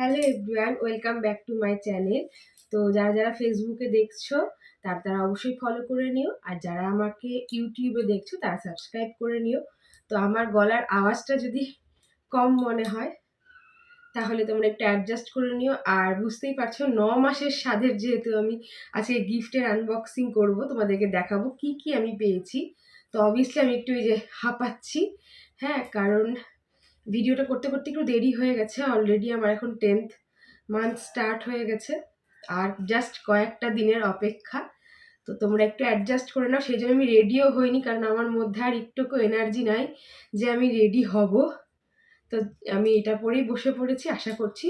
Hello everyone, welcome back to my channel. তো যারা যারা ফেসবুকে দেখছ, তার তারা অবশ্যই ফলো করে নিও। আর যারা আমাকে ইউটিউবে দেখছ, তারা সাবস্ক্রাইব করে নিও। তো আমার গলার আওয়াজটা যদি কম মনে হয়, তাহলে তোমরা একটু অ্যাডজাস্ট করে নিও। আর বুঝতেই পারছ, ন মাসের স্বাদের যেহেতু আমি আজকে গিফটের আনবক্সিং করব, তোমাদেরকে দেখাবো কি কি আমি পেয়েছি। তো অবভিয়াসলি আমি একটু এই যে হাঁপাচ্ছি হ্যাঁ কারণ ভিডিওটা করতে করতে একটু দেরি হয়ে গেছে অলরেডি আমার এখন টেন্থ মান্থ স্টার্ট হয়ে গেছে। আর জাস্ট কয়েকটা দিনের অপেক্ষা। তো তোমরা একটু অ্যাডজাস্ট করে নাও, সেই জন্য আমি রেডিও হইনি, কারণ আমার মধ্যে আর একটুকু এনার্জি নাই যে আমি রেডি হব। তো আমি এটা পরেই বসে পড়েছি, আশা করছি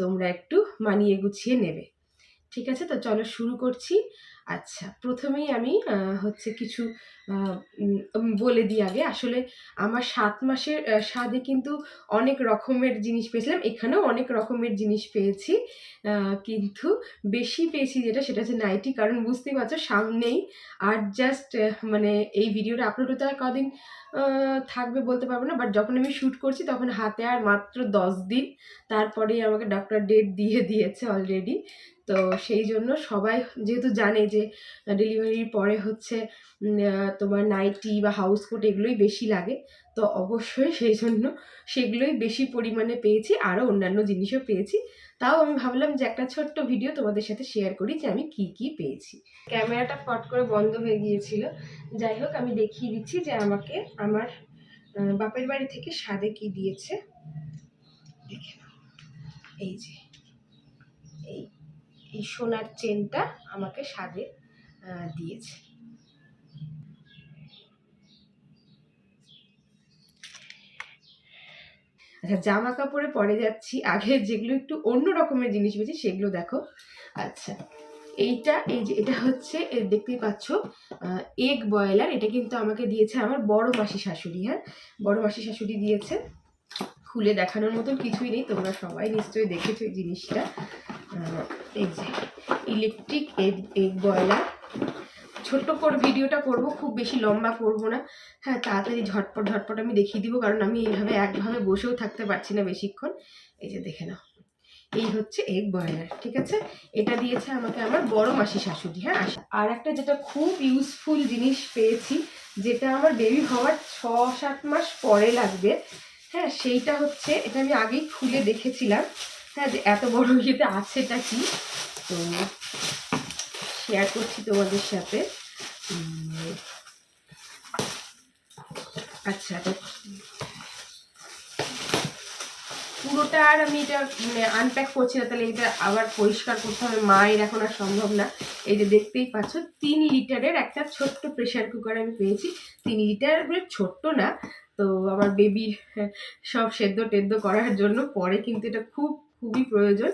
তোমরা একটু মানিয়ে গুছিয়ে নেবে। ঠিক আছে, তো চলো শুরু করছি। আচ্ছা প্রথমেই আমি হচ্ছে কিছু বলে দিই আগে, আসলে আমার সাত মাসের স্বাদে কিন্তু অনেক রকমের জিনিস পেয়েছিলাম, এখানেও অনেক রকমের জিনিস পেয়েছি কিন্তু বেশি পেয়েছি যেটা, সেটা হচ্ছে নাইটি, কারণ বুঝতেই পারছ সামনেই আর জাস্ট মানে এই ভিডিওটা আপলোড হতে আর কদিন থাকবে বলতে পারব না বাট যখন আমি শ্যুট করছি তখন হাতে আর মাত্র দশ দিন, তারপরেই আমাকে ডক্টর ডেট দিয়ে দিয়েছে অলরেডি তো সেই জন্য সবাই যেহেতু জানে যে ডেলিভারির পরে হচ্ছে তোমার নাইটি বা হাউস কোট এগুলোই বেশি লাগে। তো অবশ্যই সেই জন্য সেগুলোই বেশি পরিমাণে পেয়েছি, আরও অন্যান্য জিনিসও পেয়েছি। তাও আমি ভাবলাম যে একটা ছোট্ট ভিডিও তোমাদের সাথে শেয়ার করি যে আমি কি কি পেয়েছি। ক্যামেরাটা ফট করে বন্ধ হয়ে গিয়েছিল। যাই হোক, আমি দেখিয়ে দিচ্ছি যে আমাকে আমার বাপের বাড়ি থেকে স্বাদে কি দিয়েছে। দেখে এই যে, এই এই সোনার চেনটা আমাকে স্বাদে দিয়েছে। আচ্ছা জামা কাপড়ে পরে যাচ্ছি। আগে যেগুলো একটু অন্য রকমের জিনিস পেয়েছি সেগুলো দেখো। আচ্ছা এইটা, এই যে, এটা হচ্ছে দেখতেই পাচ্ছ এগ বয়লার এটা কিন্তু আমাকে দিয়েছে আমার বড় মাসি শাশুড়ি হ্যাঁ? বড় মাসি শাশুড়ি দিয়েছে। খুলে দেখানোর মতন কিছুই নেই, তোমরা সবাই নিশ্চয়ই দেখেছ এই জিনিসটা। এই যে ইলেকট্রিক এগ এগ বয়লার ছোট্ট করে ভিডিওটা করব, খুব বেশি লম্বা করব না। হ্যাঁ তাড়াতাড়ি ঝটপট ঝটপট আমি দেখিয়ে দিব, কারণ আমি এইভাবে একভাবে বসেও থাকতে পারছি না বেশিক্ষণ। এই যে দেখে নাও। এই হচ্ছে এগ বয়লার ঠিক আছে? এটা দিয়েছে আমাকে আমার বড় মাসি শাশুড়ি হ্যাঁ? আর একটা যেটা খুব ইউজফুল জিনিস পেয়েছি, যেটা আমার বেবি হওয়ার ছ সাত মাস পরে লাগবে হ্যাঁ সেইটা হচ্ছে, এটা আমি আগেই খুলে দেখেছিলাম। হ্যাঁ যে এত বড় ইয়েতে আছেটা কি? তো শেয়ার করছি তোমাদের সাথে। আচ্ছা পুরোটা আর আমি এটা মানে আনপ্যাক করছি না, তাহলে এটা আবার পরিষ্কার করতে হবে। মায়ের এখন আর সম্ভব না। এই যে দেখতেই পাচ্ছ, তিন লিটারের একটা ছোট্ট প্রেশার কুকার আমি পেয়েছি। তিন লিটার মানে ছোট্ট না, তো আমার বেবির সব সেদ্ধ টেদ্ধ করার জন্য পরে কিন্তু এটা খুব, খুবই প্রয়োজন।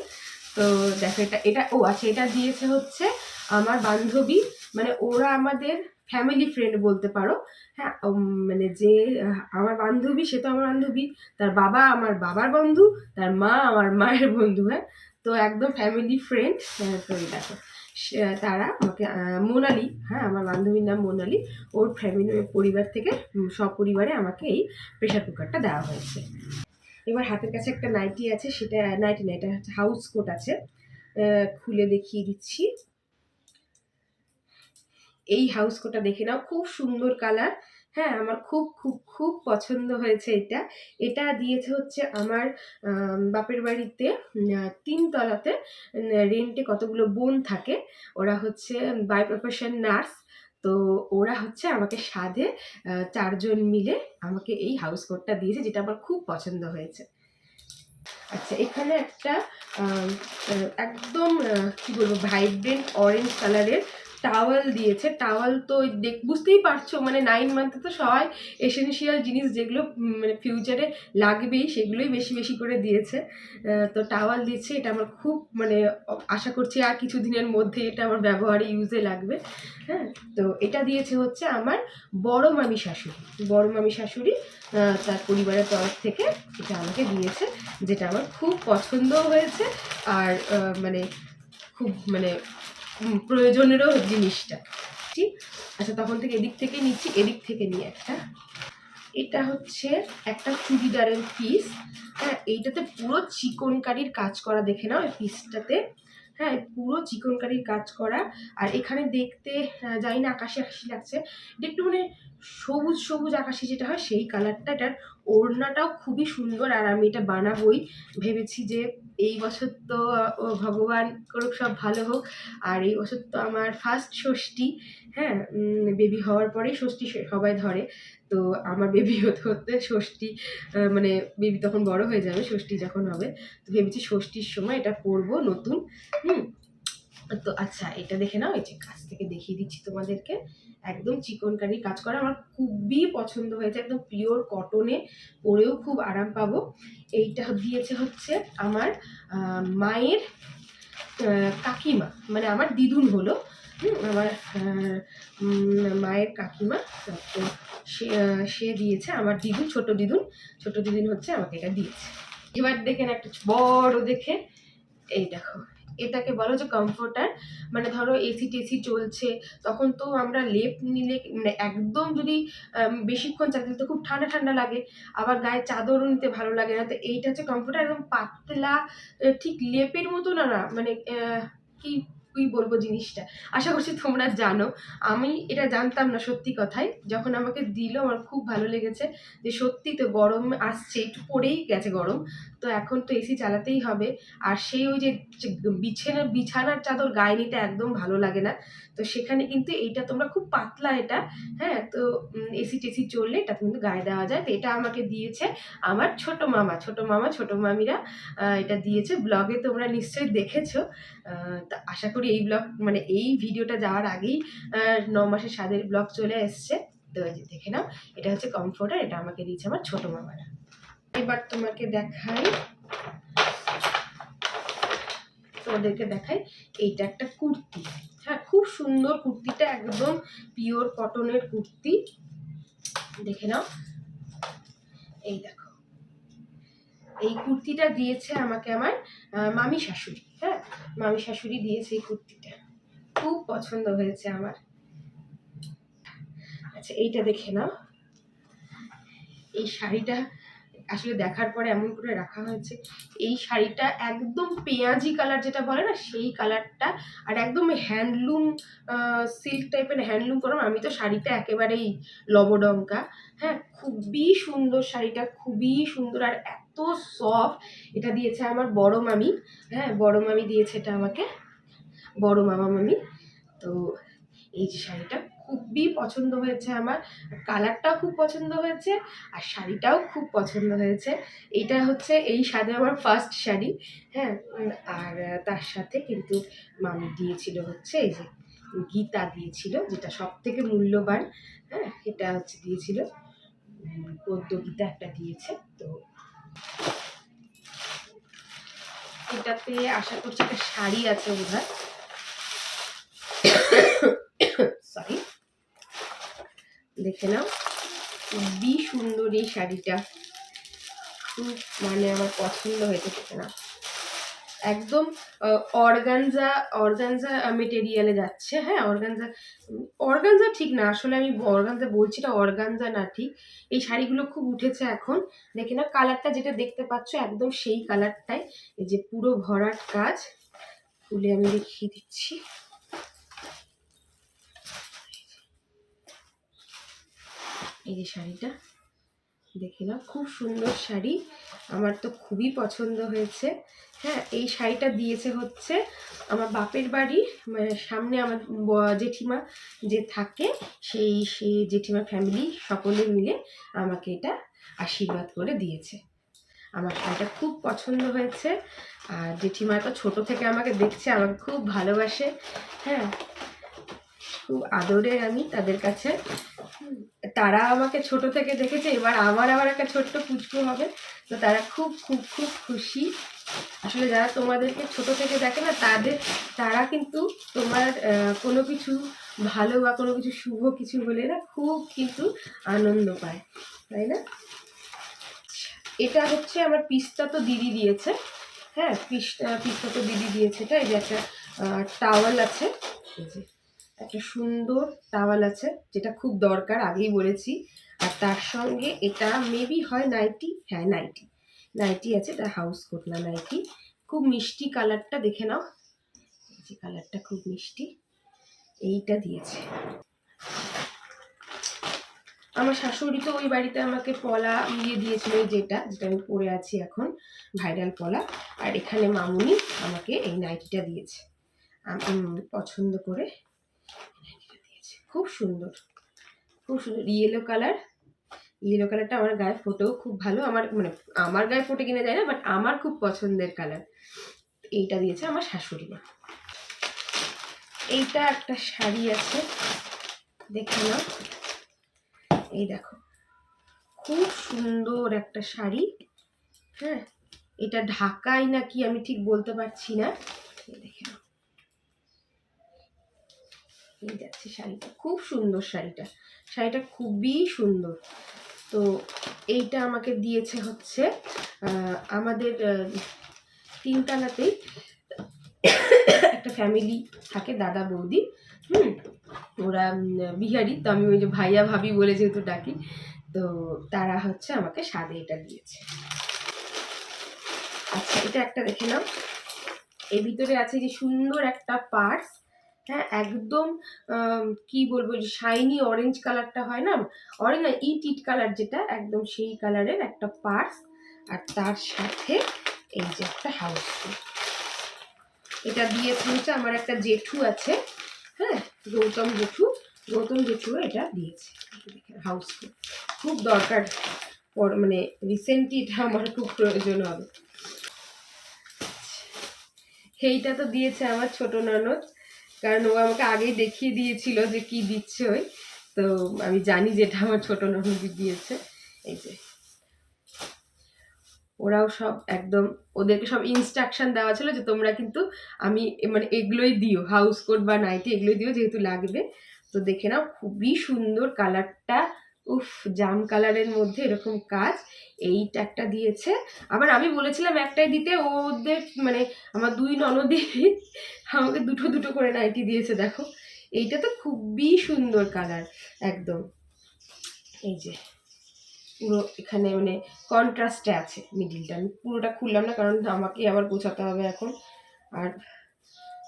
তো দেখো এটা এটা, ও আচ্ছা এটা দিয়েছে হচ্ছে আমার বান্ধবী মানে ওরা আমাদের ফ্যামিলি ফ্রেন্ড বলতে পারো। হ্যাঁ মানে যে, আমার বান্ধবী, সে তো আমার বান্ধবী, তার বাবা আমার বাবার বন্ধু, তার মা আমার মায়ের বন্ধু হ্যাঁ? তো একদম ফ্যামিলি ফ্রেন্ড তো এই দেখো। তারা আমাকে মোনালি হ্যাঁ আমার বান্ধবীর নাম মোনালি। ওর ফ্যামিলি পরিবার থেকে সপরিবারে আমাকে এই প্রেশার কুকারটা দেওয়া হয়েছে। এবার হাতের কাছে একটা নাইটি আছে, সেটা নাইটি না, এটা হাউস কোট আছে। খুলে দেখিয়ে দিচ্ছি। এই হাউস কোটটা দেখে নাও, খুব সুন্দর কালার হ্যাঁ আমার খুব খুব খুব পছন্দ হয়েছে এটা। এটা দিয়েছে হচ্ছে আমার বাপের বাড়িতে তিনতলাতে রেন্টে কতগুলো বোন থাকে। ওরা হচ্ছে বাই প্রফেশন নার্স তো ওরা হচ্ছে আমাকে সাধে চারজন মিলে আমাকে এই হাউস কোটটা দিয়েছে, যেটা আমার খুব পছন্দ হয়েছে। আচ্ছা এখানে একটা একদম কি বলব ভাইব্রেন্ট অরেঞ্জ কালারের টাওয়াল দিয়েছে। টাওয়াল তো দেখ, বুঝতেই পারছ মানে নাইন মান্থে তো সবাই এসেনশিয়াল জিনিস যেগুলো মানে ফিউচারে লাগবেই, সেগুলোই বেশি বেশি করে দিয়েছে। তো টাওয়াল দিয়েছে, এটা আমার খুব মানে আশা করছি আর কিছু দিনের মধ্যে এটা আমার ব্যবহারে ইউজে লাগবে। হ্যাঁ তো এটা দিয়েছে হচ্ছে আমার বড় মামি শাশুড়ি। বড় মামি শাশুড়ি তার পরিবারের তরফ থেকে এটা আমাকে দিয়েছে, যেটা আমার খুব পছন্দও হয়েছে। আর মানে খুব মানে প্রয়োজনেরও জিনিসটা। ঠিক? আচ্ছা তখন থেকে এদিক থেকে নিচ্ছি এদিক থেকে নিয়ে একটা এটা হচ্ছে একটা চুড়িদারের পিস হ্যাঁ? এইটাতে পুরো চিকনকারির কাজ করা দেখে নাও এই পিসটাতে হ্যাঁ পুরো চিকনকারির কাজ করা। আর এখানে দেখতে আহ, জানি না আকাশি আকাশি লাগছে। এটা একটু মানে সবুজ সবুজ আকাশি যেটা হয় সেই কালারটা এটার ওড়নাটাও খুবই সুন্দর আর আমি এটা বানাবোই। ভেবেছি যে এই বছর তো ভগবান করুক, সব ভালো হোক। আর এই বছর তো আমার ফার্স্ট ষষ্ঠী হ্যাঁ? বেবি হওয়ার পরেই ষষ্ঠী সবাই ধরে। তো আমার বেবি হতে হতে ষষ্ঠী মানে বেবি তখন বড় হয়ে যাবে, ষষ্ঠী যখন হবে। তো ভেবেছি ষষ্ঠীর সময় এটা পরবো নতুন, হুম? তো আচ্ছা এটা দেখে নাও, এই যে কাছ থেকে দেখিয়ে দিচ্ছি তোমাদেরকে। একদম চিকনকারি কাজ করা, আমার খুবই পছন্দ হয়েছে, একদম পিওর কটনে পরেও খুব আরাম পাবো। এইটা দিয়েছে হচ্ছে আমার মায়ের কাকিমা মানে আমার দিদুন হলো। আমার মায়ের কাকিমা, তো সে সে দিয়েছে, আমার দিদুন, ছোট দিদুন ছোট দিদুন হচ্ছে আমাকে এটা দিয়েছে। এবার দেখেন একটা বড় দেখে, এই দেখো। এটাকে বলো যে কমফোর্টার মানে ধরো এসি টেসি চলছে, তখন তো আমরা লেপ নিলে মানে একদম যদি বেশিক্ষণ চালাতে তো খুব ঠান্ডা ঠান্ডা লাগে, আবার গায়ে চাদরও নিতে ভালো লাগে না, তো এইটা হচ্ছে কমফোর্টার একদম পাতলা ঠিক লেপের মতো না না মানে কি কি বলব জিনিসটা। আশা করছি তোমরা জানো। আমি এটা জানতাম না সত্যি কথাই যখন আমাকে দিল, আমার খুব ভালো লেগেছে যে সত্যি তো গরম আসছে, একটু পরেই গেছে গরম। তো এখন তো এসি চালাতেই হবে। আর সেই ওই যে বিছানার বিছানার চাদর গায়ে নিতে একদম ভালো লাগে না। তো সেখানে কিন্তু এইটা তোমরা খুব পাতলা এটা হ্যাঁ? তো এসি টেসি চললে এটা কিন্তু গায়ে দেওয়া যায়। তো এটা আমাকে দিয়েছে আমার ছোট মামা। ছোট মামা, ছোট মামিরা এটা দিয়েছে। ব্লগে তোমরা নিশ্চয়ই দেখেছ। তা আশা করি এই ব্লগ মানে এই ভিডিওটা যাওয়ার আগেই ন মাসের স্বাদের ব্লগ চলে এসছে। তো এই যে দেখে নাও, এটা হচ্ছে কমফোর্টার এটা আমাকে দিয়েছে আমার ছোট মামারা। এবার তোমাকে দেখাই, তোমাদেরকে দেখাই এইটা একটা কুর্তি। হ্যাঁ খুব সুন্দর কুর্তিটা, একদম পিওর কটনের কুর্তি। দেখে নাও, এই দেখো। এই কুর্তিটা দিয়েছে আমাকে আমার মামি শাশুড়ি হ্যাঁ? মামি শাশুড়ি দিয়েছে এই কুর্তিটা। খুব পছন্দ হয়েছে আমার। আচ্ছা এইটা দেখে নাও। এই শাড়িটা আসলে দেখার পরে এমন করে রাখা হয়েছে। এই শাড়িটা একদম পেঁয়াজি কালার যেটা বলে না, সেই কালারটা। আর একদম হ্যান্ডলুম সিল্ক টাইপের হ্যান্ডলুম করা আমি তো শাড়িটা একেবারেই লবডঙ্কা হ্যাঁ? খুবই সুন্দর শাড়িটা, খুবই সুন্দর। আর এত সফট এটা দিয়েছে আমার বড় মামি। হ্যাঁ বড় মামি দিয়েছে এটা আমাকে। বড় মামা মামি। তো এই যে শাড়িটা খুবই পছন্দ হয়েছে আমার। কালারটাও খুব পছন্দ হয়েছে আর শাড়িটাও খুব পছন্দ হয়েছে। এইটা হচ্ছে এই সাথে আমার ফার্স্ট শাড়ি। হ্যাঁ আর তার সাথে কিন্তু মামি দিয়েছিল হচ্ছে এই যে গীতা দিয়েছিল, যেটা সব থেকে মূল্যবান। হ্যাঁ এটা হচ্ছে দিয়েছিল। পদ্ম গীতা একটা দিয়েছে। তো এটাতে আশা করছি একটা শাড়ি আছে বোধহয়। সরি দেখে নাও। খুবই সুন্দর এই শাড়িটা। খুব মানে আমার পছন্দ হয়েছে দেখে নাও। একদম অর্গানজা অর্গানজা মেটেরিয়ালে যাচ্ছে হ্যাঁ? অর্গানজা অর্গানজা ঠিক না, আসলে আমি অর্গানজা বলছি না, অর্গানজা না ঠিক। এই শাড়িগুলো খুব উঠেছে এখন। দেখে না কালারটা যেটা দেখতে পাচ্ছ একদম সেই কালারটাই এই যে পুরো ভরাট কাজ, খুলে আমি দেখিয়ে দিচ্ছি। এই যে শাড়িটা। দেখে নাও, খুব সুন্দর শাড়ি। আমার তো খুবই পছন্দ হয়েছে। হ্যাঁ এই শাড়িটা দিয়েছে হচ্ছে আমার বাপের বাড়ি মানে সামনে আমার জেঠিমা যে থাকে, সেই সেই জেঠিমা ফ্যামিলি সকলে মিলে আমাকে এটা আশীর্বাদ করে দিয়েছে। আমার শাড়িটা খুব পছন্দ হয়েছে। আর জেঠিমা তো ছোটো থেকে আমাকে দেখছে, আমাকে খুব ভালোবাসে। হ্যাঁ খুব আদরের আমি তাদের কাছে, তারা আমাকে ছোট থেকে দেখেছে, এবার আমার আবার একটা ছোট্ট পুচকু হবে। তো তারা খুব খুব খুব খুশি। আসলে যারা তোমাদেরকে ছোট থেকে দেখে না, তাদের, তারা কিন্তু তোমার কোনো কিছু ভালো বা কোনো কিছু শুভ কিছু হলে না খুব কিন্তু আনন্দ পায়, তাই না? এটা হচ্ছে আমার পিস্তা তো দিদি দিয়েছে হ্যাঁ? পিস্তা পিস্তা তো দিদি দিয়েছে এটা এই যে একটা টাওয়াল আছে। একটা সুন্দর টাওয়াল আছে, যেটা খুব দরকার, আগেই বলেছি। আর তার সঙ্গে এটা মেবি হয় নাইটি হ্যাঁ নাইটি। নাইটি আছে, এটা হাউস কোট না, নাইটি। খুব মিষ্টি কালারটা দেখে নাও। যে কালারটা খুব মিষ্টি। এইটা দিয়েছে। আমার শাশুড়ি তো ওই বাড়িতে আমাকে পলা ইয়ে দিয়েছিল যেটা যেটা আমি পরে আছি এখন ভাইরাল পলা। আর এখানে মামুনি আমাকে এই নাইটিটা দিয়েছে। পছন্দ করে খুব সুন্দর। খুব সুন্দর। ইয়েলো কালার ইয়েলো কালারটা আমার গায়ে ফোটেও খুব ভালো। আমার মানে আমার গায়ে ফোটে কিনে যায় না বাট আমার খুব পছন্দের কালার এইটা দিয়েছে আমার শাশুড়ি মা। এইটা একটা শাড়ি আছে। দেখে নাও। এই দেখো। খুব সুন্দর একটা শাড়ি। হ্যাঁ? এটা ঢাকায় নাকি আমি ঠিক বলতে পারছি না। দেখে নাও। এই যাচ্ছে শাড়িটা, খুব সুন্দর শাড়িটা। শাড়িটা খুবই সুন্দর। তো এইটা আমাকে দিয়েছে হচ্ছে আমাদের তিনতলাতেই একটা ফ্যামিলি থাকে, দাদা, বৌদি। হুম, ওরা বিহারি। তো আমি ওই যে ভাইয়া, ভাবি বলে যেহেতু ডাকি, তো তারা হচ্ছে আমাকে স্বাদে এটা দিয়েছে। আচ্ছা এটা একটা দেখে নাও। এর ভিতরে আছে যে সুন্দর একটা পার্স। হ্যাঁ একদম কি বলব শাইনি অরেঞ্জ কালারটা হয় না? অরেঞ্জ ইট ইট কালার যেটা, একদম সেই কালারের একটা পার্স আর তার সাথে এই যে একটা হাউস এটা দিয়েছে হচ্ছে আমার একটা জেঠু আছে হ্যাঁ গৌতম জেঠু গৌতম জেঠু এটা দিয়েছে হাউস খুব দরকার পর- মানে রিসেন্টলি এটা আমার খুব প্রয়োজন হবে। সেইটা তো দিয়েছে আমার ছোট ননদ। কারণ ও আমাকে আগেই দেখিয়ে দিয়েছিল যে কি দিচ্ছে ওই। তো আমি জানি যে এটা আমার ছোট ননদই দিয়েছে। এই যে। ওরাও সব একদম, ওদেরকে সব ইনস্ট্রাকশন দেওয়া ছিল যে তোমরা কিন্তু আমি মানে এগুলোই দিও হাউস কোট বা নাইটি এগুলোই দিও যেহেতু লাগবে। তো দেখে নাও, খুবই সুন্দর কালারটা উফ, জাম কালারের মধ্যে এরকম কাজ। এইটা একটা দিয়েছে। আবার আমি বলেছিলাম একটাই দিতে ওদের মানে আমার দুই ননদি আমাকে দুটো দুটো করে নাইটি দিয়েছে, দেখো। এইটা তো খুবই সুন্দর কালার, একদম। এই যে, পুরো এখানে মানে কন্ট্রাস্টে আছে মিডিলটা আমি পুরোটা খুললাম না, কারণ আমাকে আবার গোছাতে হবে এখন। আর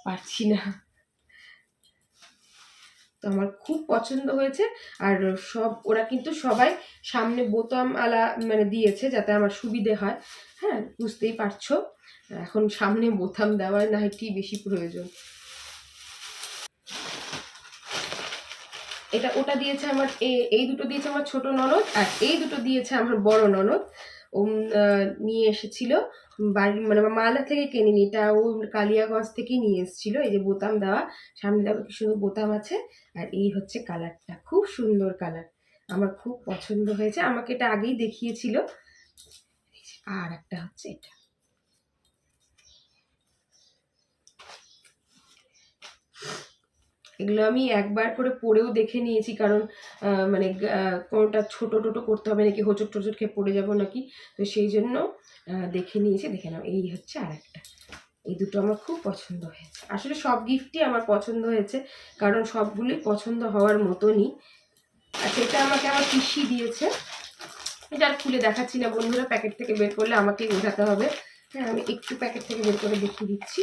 পারছি না। তো আমার খুব পছন্দ হয়েছে। আর সব, ওরা কিন্তু সবাই সামনে বোতাম আলা মানে দিয়েছে যাতে আমার সুবিধে হয়। হ্যাঁ বুঝতেই পারছ। এখন সামনে বোতাম দেওয়ার না নাইটি বেশি প্রয়োজন। এটা, ওটা দিয়েছে আমার এই দুটো দিয়েছে আমার ছোট ননদ আর এই দুটো দিয়েছে আমার বড় ননদ। ও নিয়ে এসেছিল বাড়ি মানে মালদা থেকে কিনিনি এটা ও কালিয়াগঞ্জ থেকেই নিয়ে এসেছিল, এই যে বোতাম দেওয়া। সামনে দেখো কি সুন্দর বোতাম আছে। আর এই হচ্ছে কালারটা, খুব সুন্দর কালার। আমার খুব পছন্দ হয়েছে। আমাকে এটা আগেই দেখিয়েছিল। আর একটা হচ্ছে এটা। এগুলো আমি একবার করে পরেও দেখে নিয়েছি, কারণ মানে কোনোটা ছোটো টোটো করতে হবে নাকি হোচট টোচট খেয়ে পড়ে যাব নাকি? তো সেই জন্য দেখে নিয়েছি, দেখে নাও, এই হচ্ছে আর একটা এই দুটো আমার খুব পছন্দ হয়েছে। আসলে সব গিফটই আমার পছন্দ হয়েছে, কারণ সবগুলোই পছন্দ হওয়ার মতনই। আর এটা আমাকে আমার পিসি দিয়েছে। এটা আর খুলে দেখাচ্ছি না, বন্ধুরা, প্যাকেট থেকে বের করলে আমাকেই বোঝাতে হবে। হ্যাঁ আমি একটু প্যাকেট থেকে বের করে দেখিয়ে দিচ্ছি।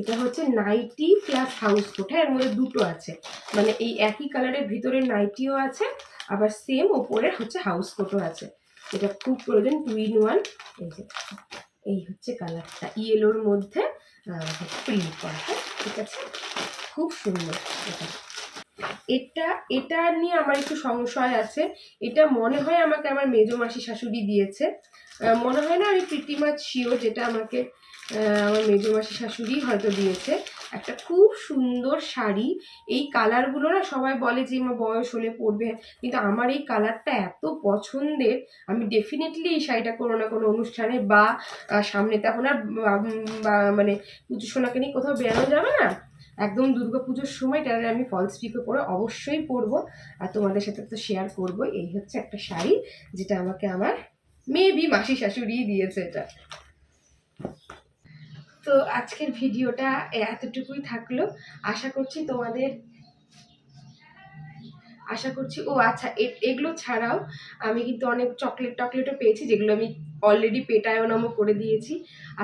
এটা হচ্ছে নাইটি প্লাস হাউস কোট হ্যাঁ এর মধ্যে দুটো আছে। মানে এই একই কালারের ভিতরে নাইটিও আছে, আবার সেম ওপরে হচ্ছে হাউস কোটও আছে। এটা খুব প্রয়োজন টু ইন ওয়ান এই যে। এই হচ্ছে কালারটা ইয়েলোর মধ্যে প্রিন্ট করা হ্যাঁ ঠিক আছে? খুব সুন্দর এটা। এটা এটা নিয়ে আমার একটু সংশয় আছে। এটা মনে হয় আমাকে আমার মেজো মাসি শাশুড়ি দিয়েছে। মনে হয় না আমি প্রিটি মাছ শিওর যেটা আমাকে আমার মেজো মাসি শাশুড়ি হয়তো দিয়েছে। একটা খুব সুন্দর শাড়ি। এই কালারগুলো না সবাই বলে যে আমার বয়স হলে পরবে। কিন্তু আমার এই কালারটা এত পছন্দের, আমি ডেফিনেটলি এই শাড়িটা কোনো না কোনো অনুষ্ঠানে বা সামনে তখন আর মানে পুজো সোনাকে নিয়ে কোথাও বেরোনো যাবে না। একদম দুর্গা পুজোর সময় তাহলে আমি ফলস পিকো পরে অবশ্যই পরবো। আর তোমাদের সাথে তো শেয়ার করব। এই হচ্ছে একটা শাড়ি, যেটা আমাকে আমার মেবি মাসি শাশুড়ি দিয়েছে এটা। তো আজকের ভিডিওটা এতটুকুই থাকল। আশা করছি তোমাদের, আশা করছি, ও আচ্ছা এগুলো ছাড়াও আমি কিন্তু অনেক চকলেট টকলেটও পেয়েছি, যেগুলো আমি অলরেডি পেটায়নমও করে দিয়েছি।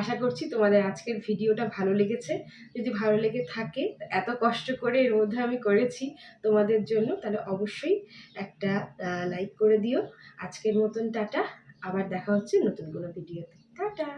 আশা করছি তোমাদের আজকের ভিডিওটা ভালো লেগেছে। যদি ভালো লেগে থাকে, এত কষ্ট করে এর মধ্যে আমি করেছি তোমাদের জন্য, তাহলে অবশ্যই একটা লাইক করে দিও। আজকের মতন টাটা, আবার দেখা হচ্ছে নতুন কোনো ভিডিওতে। টাটা!